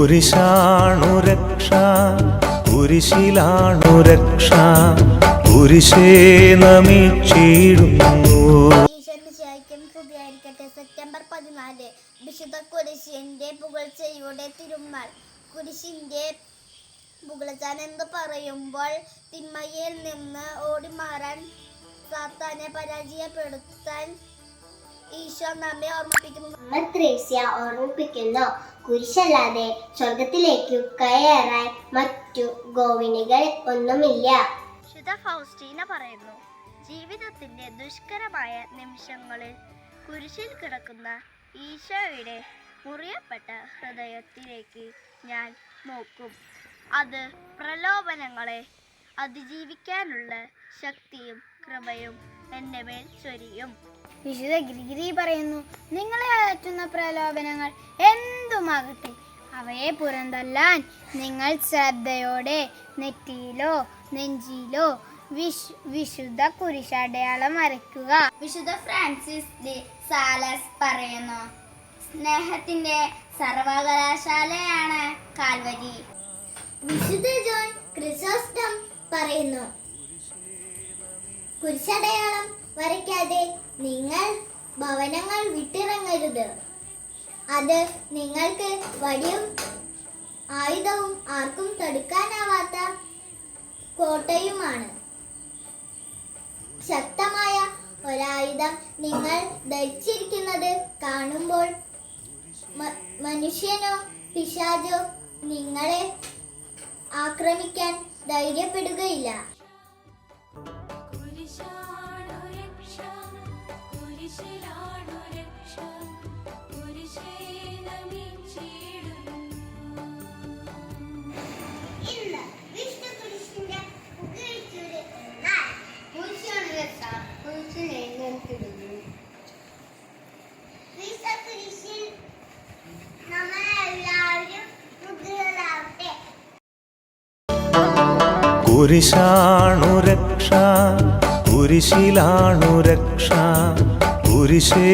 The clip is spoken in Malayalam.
കുരിശാണു രക്ഷ കുരിശിലാണു രക്ഷ. കുരിശേ നമിച്ചിടുന്നു. സെപ്റ്റംബർ പതിനാല് വിശുദ്ധ കുരിശിന്റെ പുകഴ്ചയുടെ തിരുമാൾ കുരിശിന്റെ പുകഴ്ചാൻ എന്ന് പറയുമ്പോൾ തിന്മയിൽ നിന്ന് ഓടിമാറാൻ സാത്താനെ പരാജയപ്പെടുത്താൻ ഈശോ നമ്മെ ഓർമ്മിപ്പിക്കുന്നു. അമ്മ ത്രേസ്യ ഓർമ്മിപ്പിക്കുന്നു. കുരിശല്ലാതെ സ്വർഗത്തിലേക്കു കയറാൻ മറ്റു ഗോവിനികൾ ഒന്നുമില്ല. ശുദ്ധ ഫൗസ്റ്റീന പറയുന്നു ജീവിതത്തിന്റെ ദുഷ്കരമായ നിമിഷങ്ങളിൽ കുരിശിൽ കിടക്കുന്ന ഈശോയുടെ മുറിയപ്പെട്ട ഹൃദയത്തിലേക്ക് ഞാൻ നോക്കും. അത് പ്രലോഭനങ്ങളെ അതിജീവിക്കാനുള്ള ശക്തിയും കൃപയും എന്റെ മേൽ ചൊരിയും. വിശുദ്ധ ഗിരിഗിരി പറയുന്നു നിങ്ങളെ അകറ്റുന്ന പ്രലോഭനങ്ങൾ എന്തുമാകട്ടെ? അവയെ പുറന്തല്ലാൻ നിങ്ങൾ ശ്രദ്ധയോടെ നെറ്റിയിലോ നെഞ്ചിയിലോ വിശ് വിശുദ്ധ കുരിശടയാളം വരയ്ക്കുക. വിശുദ്ധ ഫ്രാൻസിസ് ഡി സാലസ് പറയുന്നു സ്നേഹത്തിന്റെ സർവകലാശാലയാണ് കാൽവരി. വിശുദ്ധ ജോൺ ക്രിസോസ്റ്റം പറയുന്നു. കുരിശടയാളം വരയ്ക്കാതെ നിങ്ങൾ ഭവനങ്ങൾ വിട്ടിറങ്ങരുത്. അത് നിങ്ങൾക്ക് വടിയും ആയുധവും ആർക്കും തടുക്കാനാവാത്ത കോട്ടയുമാണ്. ശക്തമായ ഒരായുധം നിങ്ങൾ ധരിച്ചിരിക്കുന്നത് കാണുമ്പോൾ മനുഷ്യനോ പിശാചോ നിങ്ങളെ ആക്രമിക്കാൻ ധൈര്യപ്പെടുകയില്ല. കുരിശാണു രക്ഷ കുരിശിലാണു രക്ഷ കുരിശേ കുരിശാണു രക്ഷ കുരിശിലാണു രക്ഷ. കുരിശേ